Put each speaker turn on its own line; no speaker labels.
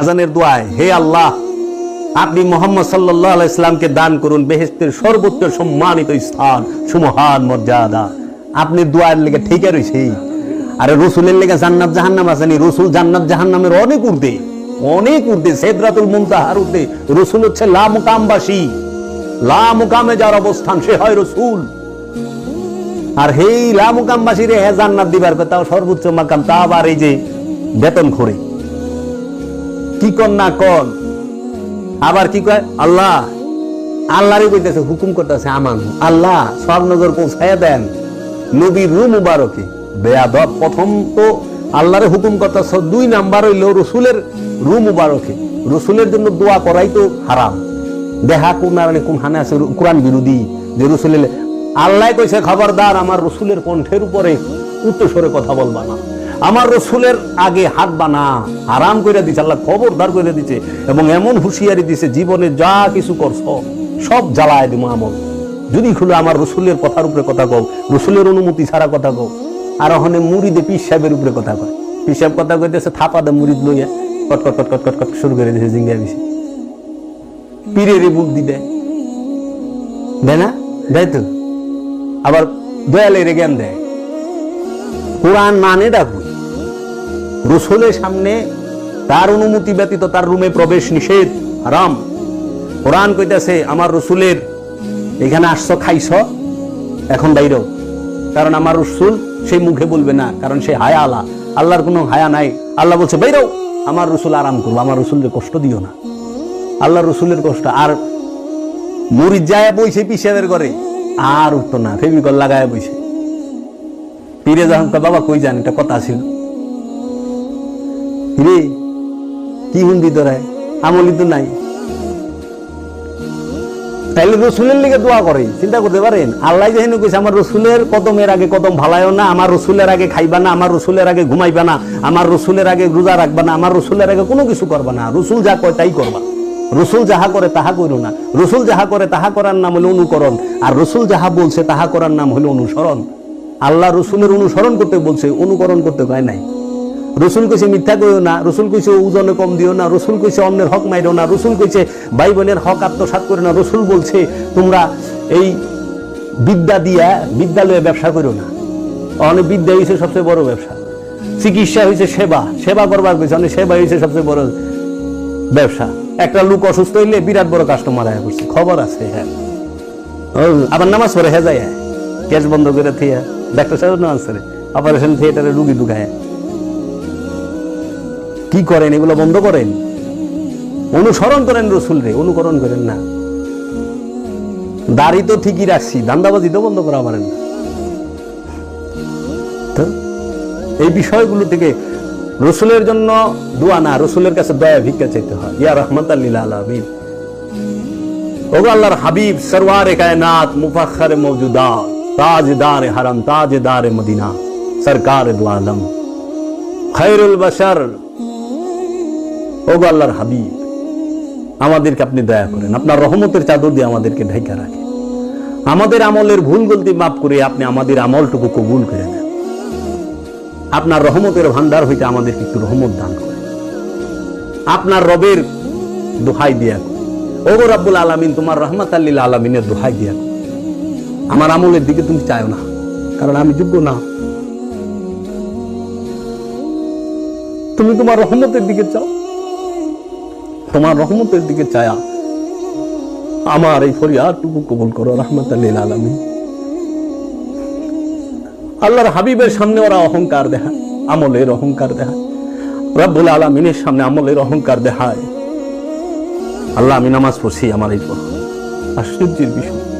আজানের দোয়ায়, হে আল্লাহ, আপনি মোহাম্মদ সাল্লাহ ইসলামকে দান করুন বেহেস্তের সর্বোচ্চ সম্মানিত স্থান, সুমহান মর্যাদা। আপনি দোয়ার লেগে ঠিকই রয়েছে। আরে রসুলের লেগে জান্নাত জাহান্নাম আসেনি রসুল জান্নাত জাহান্নামের অনেক উর্ধে অনেক উর্ধে সেদরাতুল মুমতাহার উর্ধে রসুল হচ্ছে লা মুকামবাসী লা মুকামে যার অবস্থান, সে হয় রসুল। আর হেই লা মুকামবাসী রে, হে জান্নাত দিবার কথা, সর্বোচ্চ মাকাম, তা আবার এই যে বেতন খরে। কি কন না কন আবার কি কয়? আল্লাহ, আল্লাহরই হুকুম করতেছে আমান। আল্লাহ সব নজর পৌঁছায় দেন। নবীর রু মুবারকে। বেয়াদব, প্রথম তো আল্লাহরে হুকুম করতেছ, দুই নাম্বার হইল রসুলের রু মুবারকে। রসুলের জন্য দোয়া করাই তো হারাম। দেহা কোন কোন হানে আছে কোরআন বিরোধী, যে রসুলের আল্লাহ কইছে, খবরদার, আমার রসুলের কণ্ঠের উপরে উচ্চস্বরে কথা বলবা না। আমার রসুলের আগে হাত বানা আরাম করে দিছে, আল্লাহ খবরদার করে দিছে, এবং এমন হুঁশিয়ারি দিছে, জীবনে যা কিছু করছ, সব জ্বালায় দিব আমল। যদি খুলে আমার রসুলের কথার উপরে কথা কও, রসুলের অনুমতি ছাড়া কথা কও, আর ওখানে মুড়িদে পিস সাহেবের উপরে কথা কয়। পিস সাহেব কথা কইতেছে, থাপা দে মুড়িদ লইয়া, কট কট কট কট কট কট শুরু করে দিয়েছে জিঙ্গা বেশি পীরের বুক দিবে। দেয় না? দেয় তো? আবার দয়ালের জ্ঞান দেয়। কোরআন মানে ডাকুই রসুলের সামনে তার অনুমতি ব্যতীত তার রুমে প্রবেশ নিষেধ, হারাম। কোরআন কইতাছে, আমার রসুলের, এখানে আসছো, খাইছ? এখন বাইরেও কারণ আমার রসুল সেই মুখে বলবে না, কারণ সে হায়া আলা আল্লাহর কোনো হায়া নাই। আল্লাহ বলছে বাইরেও আমার রসুল আরাম করব আমার রসুলকে কষ্ট দিও না। আল্লাহ রসুলের কষ্ট, আর মরিচ যায় বইছে পিসাবের করে আর উঠতো না, ফেবিকল লাগায় বইছে। পীরে যখন বাবা, কই যান? এটা কথা ছিল। রে, কি হুন্দি তোরায় আমলি তো নাই। তাইলে রসুলের লিগে দোয়া করে চিন্তা করতে পারেন। আল্লাহ যেহেতু কইছে, আমার রসুলের কদমের আগে কদম ভালায়ও না, আমার রসুলের আগে খাইবা না, আমার রসুলের আগে ঘুমাইবা না, আমার রসুলের আগে রোজা রাখবা না, আমার রসুলের আগে কোনো কিছু করবা না। রসুল যা কয় তাই করবা। রসুল যাহা করে তাহা করো না। রসুল যাহা করে তাহা করার নাম হলো অনুকরণ। আর রসুল যাহা বলছে, তাহা করার নাম হলো অনুসরণ। আল্লাহ রসুলের অনুসরণ করতে বলছে, অনুকরণ করতে কয় নাই। রসুল কইছে মিথ্যা কইও না, রসুল কইছে ওজনে কম দিও না, রসুল কইছে অন্যের হক মাইরো না, রসুল কইছে ভাই বোনের হক আত্মসাৎ করে না, রসুল বলছে তোমরা এই বিদ্যা দিয়া বিদ্যালয়ে ব্যবসা করো না। অনেক বিদ্যা হয়েছে সবচেয়ে বড় ব্যবসা। চিকিৎসা হয়েছে সেবা সেবা করবার কইছে অনেক সেবা হয়েছে সবচেয়ে বড় ব্যবসা। একটা লোক অসুস্থ হইলে বিরাট বড় কাস্টমার আয়া করছে খবর আছে হ্যাঁ। আবার নামাজ পড়ে হ্যাঁ যায় ক্যাশ বন্ধ করে থিয়া ডাক্তার সাহেব নামাজ পড়ে অপারেশন থিয়েটারে রুগী ঢুকায় কি করেন? এগুলো বন্ধ করেন? অনুসরণ করেন রসুল রে, অনুকরণ করেন না। দাড়ি তো ঠিকই রাখছি, দান্দাবাজি তো বন্ধ করা পারেন না। এই বিষয়গুলো থেকে রসুলের জন্য দোয়া না, রসুলের কাছে দয়া, ভিক্ষা চাইতে হয়। ইয়া রহমত আল্লিল আলমিন। ওগো আল্লাহর হাবিব, সরওয়ারে কায়নাত মুফাখরে মৌজুদা তাজদার হারাম, তাজদার মদিনা, সরকার দু আলম। খৈরুল বাশার ওগো আল্লাহর হাবিব, আমাদেরকে আপনি দয়া করেন, আপনার রহমতের চাদর দিয়ে আমাদেরকে ঢেকে রাখেন। আমাদের আমলের ভুল গলতি মাফ করে আপনি আমাদের আমলটুকু কবুল করে নেন। আপনার রহমতের ভান্ডার হইতে আমাদেরকে একটু রহমত দান করেন। আপনার রবের দোহাই দিয়া ওগো রাব্বুল আলামিন, তোমার রহমত আল্লিল আলমিনের দোহাই দিয়া আমার আমলের দিকে তুমি চাও না, কারণ আমি যোগ্য না। তুমি তোমার রহমতের দিকে চাও। তোমার রহমতের দিকে চায়া। আমার এই ফরিয়াদটুকু কবুল করো রহমত আল্লিল আলমী আল্লাহর হাবিবের সামনে ওরা অহংকার দেখায়, আমলের অহংকার দেখায়। রব্বুল আলমিনের সামনে আমলের অহংকার দেখায়। আল্লাহ আমি নামাজ পড়ছি আমার এই আশ্চর্যের বিষয়।